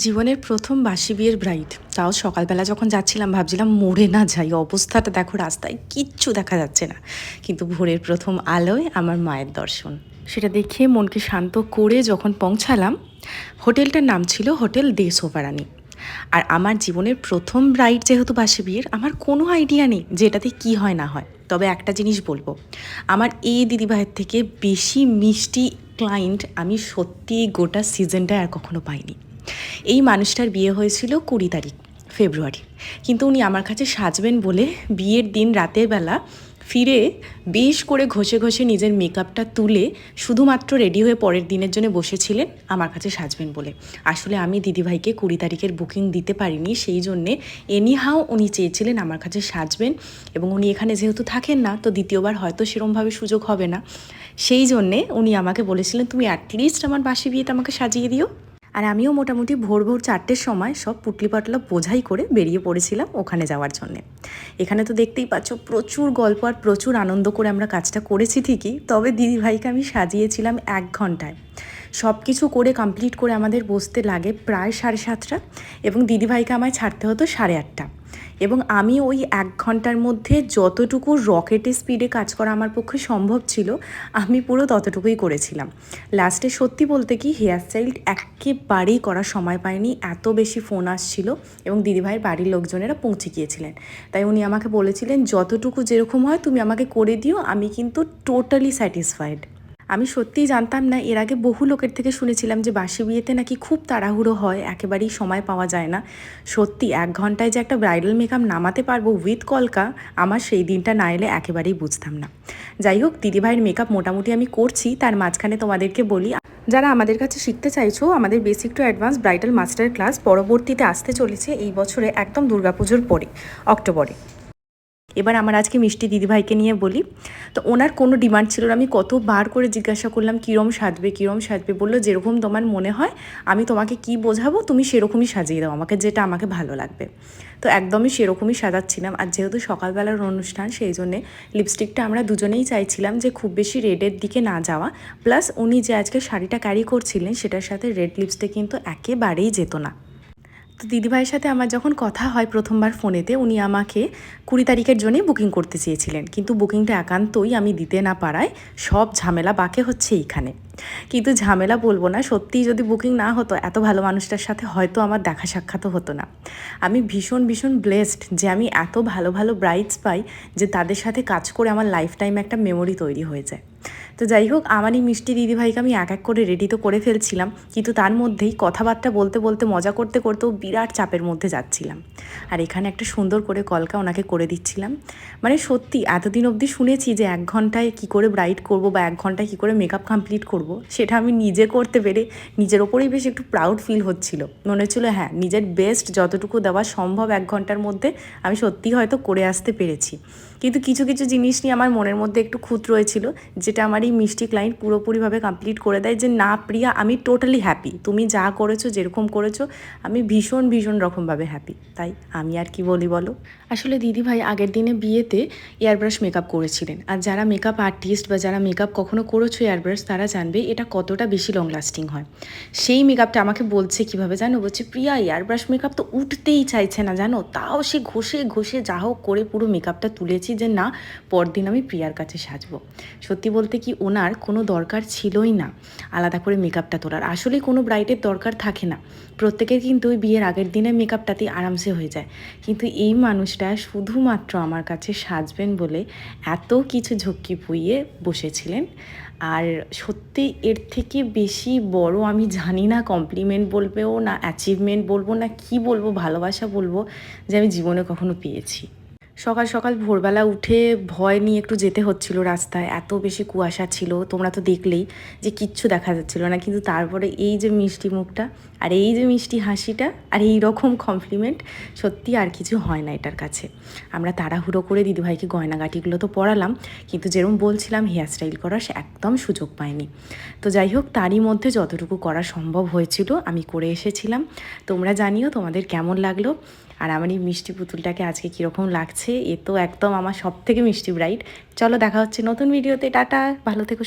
জীবনের প্রথম বাসি বিয়ের ব্রাইড তাও সকালবেলা যখন যাচ্ছিলাম, ভাবছিলাম মরে না যাই, অবস্থাটা দেখো রাস্তায়, কিচ্ছু দেখা যাচ্ছে না। কিন্তু ভোরের প্রথম আলোয় আমার মায়ের দর্শন। সেটা দেখে মনকে শান্ত করে যখন পৌঁছালাম, হোটেলটার নাম ছিল হোটেল দে সোভারানি আর আমার জীবনের প্রথম ব্রাইড যেহেতু বাসি বিয়ের, আমার কোনো আইডিয়া নেই যে এটাতে কী হয়, না হয়। তবে একটা জিনিস বলব, আমার এই দিদিভাইয়ের থেকে বেশি মিষ্টি ক্লায়েন্ট আমি সত্যি গোটা সিজনটায় আর কখনো পাইনি। এই মানুষটার বিয়ে হয়েছিল কুড়ি তারিখ, ফেব্রুয়ারি। কিন্তু উনি আমার কাছে সাজবেন বলে বিয়ের দিন রাতের বেলা ফিরে বেশ করে ঘষে ঘষে নিজের মেকআপটা তুলে শুধুমাত্র রেডি হয়ে পরের দিনের জন্য বসেছিলেন আমার কাছে সাজবেন বলে। আসলে আমি দিদিভাইকে কুড়ি তারিখের বুকিং দিতে পারিনি, সেই জন্যে এনিহাও উনি চেয়েছিলেন আমার কাছে সাজবেন এবং উনি এখানে যেহেতু থাকেন না, তো দ্বিতীয়বার হয়তো সেরমভাবে সুযোগ হবে না। সেই জন্যে উনি আমাকে বলেছিলেন, তুমি অ্যাটলিস্ট আমার বাসি বিয়েতে আমাকে সাজিয়ে দিও। আর আমিও মোটামুটি ভোর ভোর চারটের সময় সব পুটলি পাটলা বোঝাই করে বেরিয়ে পড়েছিলাম ওখানে যাওয়ার জন্যে। এখানে তো দেখতেই পাচ্ছ প্রচুর গল্প আর প্রচুর আনন্দ করে আমরা কাজটা করেছি ঠিকই, তবে দিদিভাইকে আমি সাজিয়েছিলাম এক ঘন্টায়। সব কিছু করে কমপ্লিট করে আমাদের বসতে লাগে প্রায় সাড়ে সাতটা এবং দিদিভাইকে আমায় ছাড়তে হতো সাড়ে আটটা। এবং আমি ওই এক ঘণ্টার মধ্যে যতটুকু রকেটের স্পিডে কাজ করা আমার পক্ষে সম্ভব ছিল, আমি পুরো ততটুকুই করেছিলাম। লাস্টে সত্যি বলতে কি হেয়ার স্টাইল একেবারেই করার সময় পায়নি এত বেশি ফোন আসছিল এবং দিদিভাইয়ের বাড়ির লোকজনেরা পৌঁছে গিয়েছিলেন। তাই উনি আমাকে বলেছিলেন, যতটুকু যেরকম হয়, তুমি আমাকে করে দিও, আমি কিন্তু টোটালি স্যাটিসফাইড আমি সত্যিই জানতাম না, এর আগে বহু লোকের থেকে শুনেছিলাম যে বাসি বিয়েতে নাকি খুব তাড়াহুড়ো হয়, একেবারেই সময় পাওয়া যায় না। সত্যি, এক ঘন্টায় যে একটা ব্রাইডাল মেকআপ নামাতে পারব উইথ কলকা, আমার সেই দিনটা না এলে একেবারেই বুঝতাম না। যাই হোক, দিদিভাইয়ের মেকআপ মোটামুটি আমি করছি, তার মাঝখানে তোমাদেরকে বলি, যারা আমাদের কাছে শিখতে চাইছো, আমাদের basic to advance bridal master class পরবর্তীতে আসতে চলেছে এই বছরে একদম দুর্গাপুজোর পরে, অক্টোবরে। এবার আমার আজকে মিষ্টি দিদিভাইকে নিয়ে বলি। তো ওনার কোনো ডিমান্ড ছিল না। আমি কতবার করে জিজ্ঞাসা করলাম, কীরম সাজবে কীরম সাজবে? বলল, যেরকম তোমার মনে হয়, আমি তোমাকে কি বোঝাবো, তুমি সেরকমই সাজিয়ে দাও, আমাকে যেটা আমাকে ভালো লাগবে। তো একদমই সেরকমই সাজাচ্ছিলাম আর যেহেতু সকালবেলার অনুষ্ঠান, সেই জন্যে লিপস্টিকটা আমরা দুজনেই চাইছিলাম যে খুব বেশি রেডের দিকে না যাওয়া। প্লাস উনি যে আজকে শাড়িটা ক্যারি করছিলেন, সেটার সাথে রেড লিপসটা কিন্তু একেবারেই যেত না। তো দিদিভাইয়ের সাথে আমার যখন কথা হয় প্রথমবার ফোনেতে, উনি আমাকে কুড়ি তারিখের জন্যই বুকিং করতে চেয়েছিলেন। কিন্তু বুকিংটা একান্তই আমি দিতে না পারায় সব ঝামেলা বাকে হচ্ছে এইখানে। কিন্তু ঝামেলা বলব না। সত্যিই যদি বুকিং না হতো, এত ভালো মানুষটার সাথে হয়তো আমার দেখা সাক্ষাৎও হতো না। আমি ভীষণ ভীষণ ব্লেসড যে আমি এত ভালো ভালো ব্রাইডস পাই যে তাদের সাথে কাজ করে আমার লাইফ টাইম একটা মেমোরি তৈরি হয়ে যায়। তো যাই হোক আমারই মিষ্টি দিদিভাইকে আমি এক এক করে রেডি তো করে ফেলছিলাম, কিন্তু তার মধ্যেই কথাবার্তা বলতে বলতে, মজা করতে, করতেও বিরাট চাপের মধ্যে যাচ্ছিলাম। আর এখানে একটা সুন্দর করে কলকা ওনাকে করে দিচ্ছিলাম। মানে সত্যি, এতদিন অবধি শুনেছি যে এক ঘন্টায় কি করে ব্রাইড করব বা এক ঘন্টায় কি করে মেকআপ কমপ্লিট করব। সেটা আমি নিজে করতে পেরে নিজের ওপরেই বেশ একটু প্রাউড ফিল হচ্ছিল। মনে হচ্ছিল হ্যাঁ নিজের বেস্ট যতটুকু দেওয়া সম্ভব এক ঘণ্টার মধ্যে আমি সত্যি হয়তো করে আসতে পেরেছি। কিন্তু কিছু কিছু জিনিস নিয়ে আমার মনের মধ্যে একটু খুঁত রয়েছিল, যেটা আমার এই মিষ্টি ক্লায়েন্ট পুরোপুরিভাবে কমপ্লিট করে দেয় যে, না, প্রিয়া, আমি টোটালি হ্যাপি তুমি যা করেছ, যেরকম করেছ, আমি ভীষণ ভীষণ রকমভাবে হ্যাপি তাই আমি আর কি বলি বলো? আসলে দিদিভাই আগের দিনে বিয়েতে এয়ারব্রাশ মেকআপ করেছিলেন। আর যারা মেকআপ আর্টিস্ট বা যারা মেকআপ কখনো করেছ এয়ারব্রাশ তারা জানবে এটা কতটা বেশি লং লাস্টিং হয়। সেই মেকআপটা আমাকে বলছে কীভাবে জানো? বলছে, প্রিয়া এয়ারব্রাশ মেকআপ তো উঠতেই চাইছে না, জানো? তাও সে ঘষে ঘষে যা হোক করে পুরো মেকআপটা তুলেছি যে না, পরদিন আমি প্রিয়ার কাছে সাজবো। সত্যি বলতে কি ওনার কোনো দরকার ছিলই না আলাদা করে মেকআপটা তোলার। আসলে কোনো ব্রাইডের দরকার থাকে না। প্রত্যেকের কিন্তু ওই বিয়ের আগের দিনে মেকআপটাতেই আরামসে হয়ে যায়। কিন্তু এই মানুষটা শুধুমাত্র আমার কাছে সাজবেন বলে এত কিছু ঝক্কি পুইয়ে বসেছিলেন। আর সত্যি এর থেকে বেশি বড় আমি জানি না কমপ্লিমেন্ট বলবেও না অ্যাচিভমেন্ট বলব না কি বলব ভালোবাসা বলব যে আমি জীবনে কখনো পেয়েছি। সকাল সকাল ভোরবেলা উঠে ভয় নিয়ে একটু যেতে হচ্ছিল রাস্তায়। এত বেশি কুয়াশা ছিল, তোমরা তো দেখলেই যে কিচ্ছু দেখা যাচ্ছিল না। কিন্তু তারপরে এই যে মিষ্টি মুখটা আর এই যে মিষ্টি হাসিটা আর এই রকম কমপ্লিমেন্ট সত্যি আর কিছু হয় না এটার কাছে। আমরা তাড়াহুড়ো করে দিদিভাইকে গয়নাগাটিগুলো তো পরালাম, কিন্তু যেরকম বলছিলাম হেয়ার স্টাইল করার সে একদম সুযোগ পায়নি। তো যাই হোক, তারই মধ্যে যতটুকু করা সম্ভব হয়েছিল, আমি করে এসেছিলাম। তোমরা জানিও তোমাদের কেমন লাগল? আর আমার এই মিষ্টি পুতুলটাকে আজকে কীরকম লাগছে? এ তো একদম আমার সব থেকে মিষ্টি ব্রাইট। চলো দেখা হচ্ছে নতুন ভিডিওতে। টাটা, ভালো থেকো